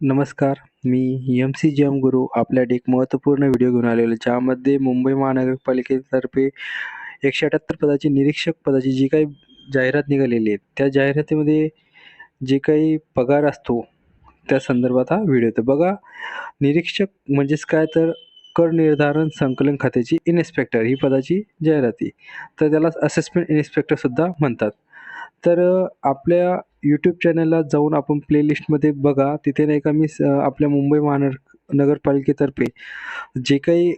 नमस्कार मी M C G M Guru आपल्यासाठी एक महत्त्वपूर्ण व्हिडिओ घेऊन आलेलो आहे. ज्यामध्ये मुंबई महानगरपालिकेतर्फे एकशे अठ्याहत्तर पदाची निरीक्षक पदाची जी काही जाहिरात निघालेली आहे त्या जाहिरातीमध्ये जे काही पगार असतो त्या संदर्भात हा व्हिडिओ तर बघा निरीक्षक म्हणजेच काय तर कर निर्धारण संकलन खात्याची इन्स्पेक्टर ही पदाची जाहिराती तर त्याला असेसमेंट इन्स्पेक्टरसुद्धा म्हणतात तर आपल्या यूट्यूब चॅनलला जाऊन आपण प्लेलिस्टमध्ये बघा. तिथे नाही का मी स आपल्या मुंबई महानगर नगरपालिकेतर्फे जे काही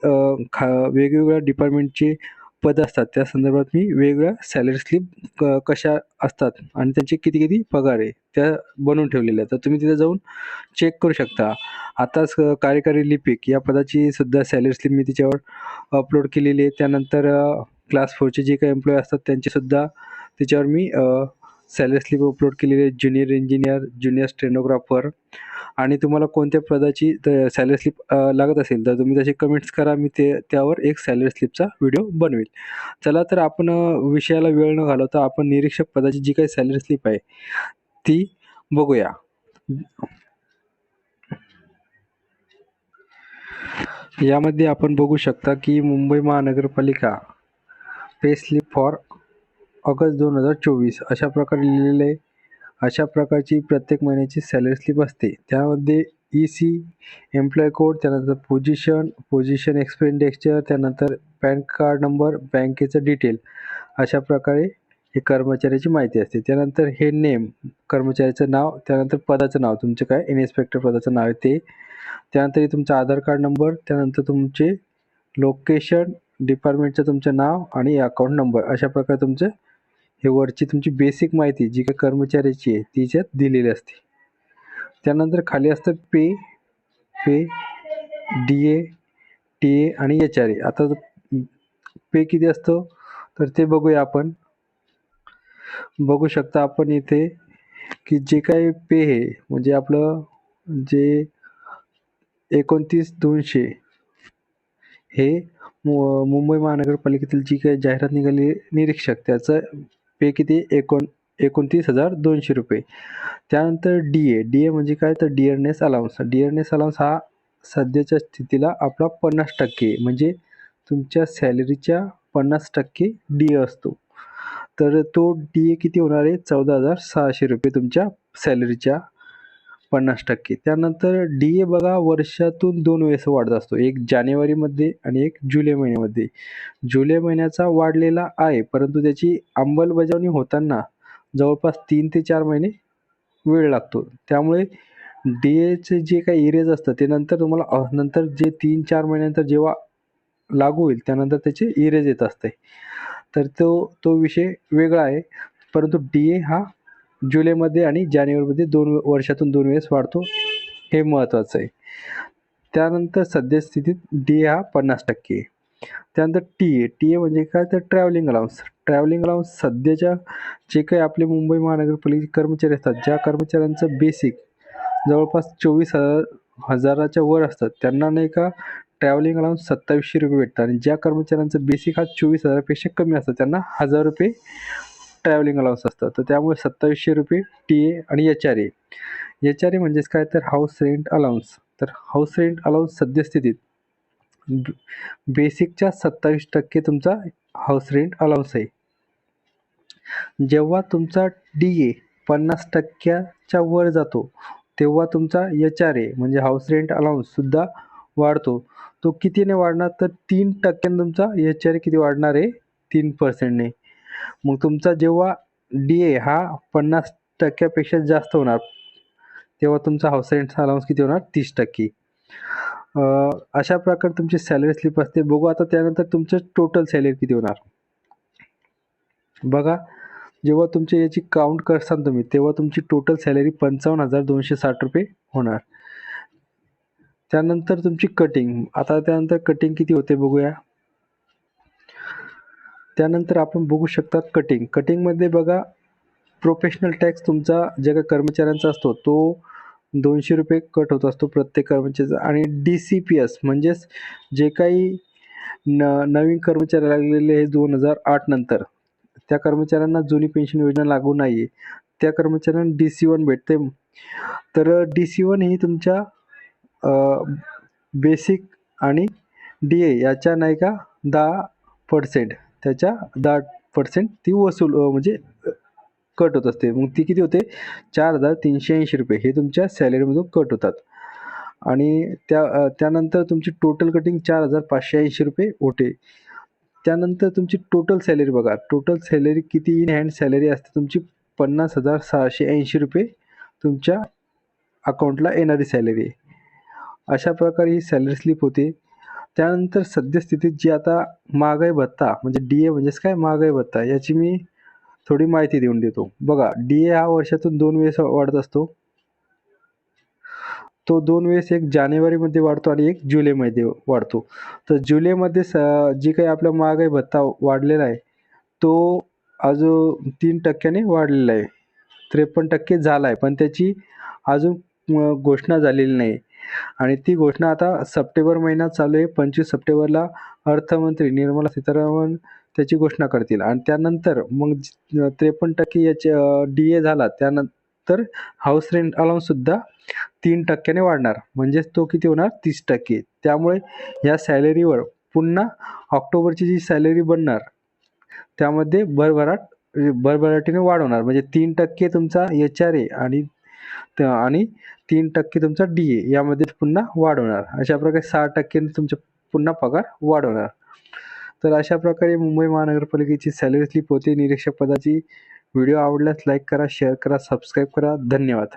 खा वेगवेगळ्या डिपार्टमेंटचे पदं असतात त्या संदर्भात मी वेगवेगळ्या सॅलरी स्लिप क कशा असतात आणि त्यांचे किती किती पगार आहे त्या बनवून ठेवलेल्या तर तुम्ही तिथे जाऊन चेक करू शकता. आताच कार्यकारी लिपिक या पदाची सुद्धा सॅलरी स्लिप मी तिच्यावर अपलोड केलेली आहे. त्यानंतर क्लास फोरचे जे काही एम्प्लॉय असतात त्यांचीसुद्धा त्याच्यावर मी सॅलरी स्लिप अपलोड केलेली आहे ज्युनियर इंजिनियर ज्युनियर स्टेनोग्राफर आणि तुम्हाला कोणत्या पदाची सॅलरी स्लिप लागत असेल तर तुम्ही तसे कमेंट्स करा मी ते त्यावर एक सॅलरी स्लिपचा व्हिडिओ बनवेल. चला तर आपण विषयाला वेळ न घालवता आपण निरीक्षक पदाची जी काही सॅलरी स्लिप आहे ती बघूया. यामध्ये आपण बघू शकता की मुंबई महानगरपालिका पे स्लिप फॉर ऑगस्ट दोन हजार चोवीस. अशा प्रकारे लिहिलेलं आहे. अशा प्रकारची प्रत्येक महिन्याची सॅलरी स्लिप असते. त्यामध्ये ई सी एम्प्लॉय कोड त्यानंतर पोझिशन पोझिशन एक्सपेंडिचर त्यानंतर पॅन कार्ड नंबर बँकेचं डिटेल अशा प्रकारे हे कर्मचाऱ्याची माहिती असते. त्यानंतर हे नेम कर्मचाऱ्याचं नाव त्यानंतर पदाचं नाव. तुमचं काय? इन्स्पेक्टर पदाचं नाव आहे ते. त्यानंतर हे तुमचा आधार कार्ड नंबर त्यानंतर तुमचे लोकेशन डिपार्टमेंटचं तुमचं नाव आणि अकाउंट नंबर अशा प्रकारे तुमचं हे वरची तुमची बेसिक माहिती जी काही कर्मचाऱ्याची आहे तिच्यात दिलेली असते. त्यानंतर खाली असतं पे पे डी ए टी ए आणि एच आर ए आता पे किती असतो तर ते बघूया आपण. बघू शकता आपण इथे की जे काही पे आहे म्हणजे आपलं जे एकोणतीस दोनशे हे मु मुंबई महानगरपालिकेतील जी काही जाहिरात निघाली निरीक्षक त्याचं पे किती? एकोण एकोणतीस हजार दोनशे रुपये. त्यानंतर डी ए डी ए म्हणजे काय? तर डिअरनेस अलाउन्स डिअरनेस अलाउन्स हा सध्याच्या स्थितीला आपला पन्नास टक्के म्हणजे तुमच्या सॅलरीच्या पन्नास टक्के डी ए असतो. तर तो डी ए किती होणार आहे? चौदा हजार सहाशे रुपये तुमच्या सॅलरीच्या पन्नास टक्के. त्यानंतर डी ए बघा वर्षातून दोन वेळेस वाढत असतो. एक जानेवारीमध्ये आणि एक जुलै महिन्यामध्ये. जुलै महिन्याचा वाढलेला आहे परंतु त्याची अंमलबजावणी होताना जवळपास तीन ते चार महिने वेळ लागतो. त्यामुळे डी एचे जे काही एरियाज असतं ते नंतर तुम्हाला नंतर जे तीन चार महिन्यानंतर जेव्हा लागू होईल त्यानंतर त्याचे इरेज येत असते. तर तो तो विषय वेगळा आहे. परंतु डी ए हा जुलैमध्ये आणि जानेवारीमध्ये दोन वर्षातून दोन वेळेस वाढतो हे महत्त्वाचं आहे. त्यानंतर सद्यस्थितीत डी ए हा पन्नास टक्के आहे. त्यानंतर टी ए टी ए म्हणजे काय? तर ट्रॅव्हलिंग अलाउन्स ट्रॅव्हलिंग अलाउन्स सध्याच्या जे काही आपले मुंबई महानगरपालिकेचे कर्मचारी असतात ज्या कर्मचाऱ्यांचं बेसिक जवळपास चोवीस हजार हजाराच्या वर असतात त्यांना नाही का ट्रॅव्हलिंग अलाउन्स सत्तावीसशे रुपये भेटतात. आणि ज्या कर्मचाऱ्यांचं बेसिक हा चोवीस हजारापेक्षा कमी असतं त्यांना हजार रुपये ट्रॅव्हलिंग अलाउन्स असतं. तर त्यामुळे सत्तावीसशे रुपये टी ए आणि H R A H R A म्हणजेच काय? तर हाऊस रेंट अलाउन्स तर हाऊस रेंट अलाउन्स सद्यस्थितीत बेसिकच्या सत्तावीस टक्के तुमचा हाऊस रेंट अलाउन्स आहे. जेव्हा तुमचा डी ए पन्नास टक्क्याच्या वर जातो तेव्हा तुमचा एच आर ए म्हणजे हाऊस रेंट अलाउन्ससुद्धा वाढतो. तो कितीने वाढणार? तर तीन टक्क्याने तुमचा एच आर ए किती वाढणार आहे? तीन पर्सेंटने मग तुमचा जेव्हा डी ए हा पन्नास टक्क्यापेक्षा जास्त होणार तेव्हा तुमचा हाऊस रेंट अलाउन्स किती होणार? तीस टक्के. अशा प्रकारे तुमची सॅलरी स्लिप असते. बघू आता त्यानंतर तुमचं टोटल सॅलरी किती होणार? बघा जेव्हा तुमचे याची काउंट करसाल तुम्ही तेव्हा तुमची टोटल सॅलरी पंचावन्न हजार दोनशे साठ रुपये होणार. त्यानंतर तुमची कटिंग आता त्यानंतर कटिंग किती होते बघूया. त्यानंतर आपण बघू शकता कटिंग कटिंगमध्ये बघा प्रोफेशनल टॅक्स तुमचा जे काही कर्मचाऱ्यांचा असतो तो दोनशे रुपये कट होत असतो प्रत्येक कर्मचाऱ्याचा. आणि डी सी पी एस म्हणजेच जे काही न नवीन कर्मचारी लागलेले आहे दोन हजार आठ नंतर त्या कर्मचाऱ्यांना जुनी पेन्शन योजना लागू नाही आहे त्या कर्मचाऱ्यांना डी सी वन भेटते. तर डी सी वन ही तुमच्या बेसिक आणि डी ए याच्या नाही का दहा पर्सेंट त्याच्या दहा पर्सेंट ती वसूल म्हणजे कट होत असते. मग ती किती होते? चार हजार तीनशे ऐंशी रुपये. हे तुमच्या सॅलरीमधून कट होतात. आणि त्या त्यानंतर तुमची टोटल कटिंग चार हजार पाचशे ऐंशी रुपये होते. त्यानंतर तुमची टोटल सॅलरी बघा. टोटल सॅलरी किती इन हँड सॅलरी असते तुमची? पन्नास हजार सहाशे ऐंशी रुपये तुमच्या अकाउंटला येणारी सॅलरी आहे. अशा प्रकारे ही सॅलरी स्लिप होते. त्यानंतर सद्यस्थितीत जी आता महागाई भत्ता म्हणजे डी ए म्हणजेच काय? महागाई भत्ता याची मी थोडी माहिती देऊन देतो. बघा डी ए हा वर्षातून दोन वेळेस वाढत असतो. तो दोन वेळेस एक जानेवारीमध्ये वाढतो आणि एक जुलैमध्ये वाढतो. तर जुलैमध्ये स जी काही आपला महागाई भत्ता वाढलेला आहे तो अजून तीन टक्क्याने वाढलेला आहे. त्रेपन्न टक्के झाला आहे पण त्याची अजून घोषणा झालेली नाही. आणि ती घोषणा आता सप्टेंबर महिना चालू आहे. पंचवीस सप्टेंबरला अर्थमंत्री निर्मला सीतारामन त्याची घोषणा करतील. आणि त्यानंतर मग त्रेपन्न टक्के याचे डी ए झाला. त्यानंतर हाऊस रेंट अलाउन्ससुद्धा तीन टक्क्याने वाढणार. म्हणजेच तो किती होणार? तीस टक्के. त्यामुळे या सॅलरीवर पुन्हा ऑक्टोबरची जी सॅलरी बनणार त्यामध्ये भरभराट भरभराटीने वाढवणार म्हणजे तीन टक्के तुमचा एच आर ए आणि आणि तीन टक्के तुमचा डी ए यामध्ये पुन्हा वाढवणार. अशा प्रकारे सहा टक्के तुमचा पुन्हा पगार वाढवणार. तर अशा प्रकारे मुंबई महानगरपालिकेची सॅलरी स्लिप होते. निरीक्षक पदाची व्हिडिओ आवडल्यास लाईक करा शेअर करा सबस्क्राईब करा. धन्यवाद.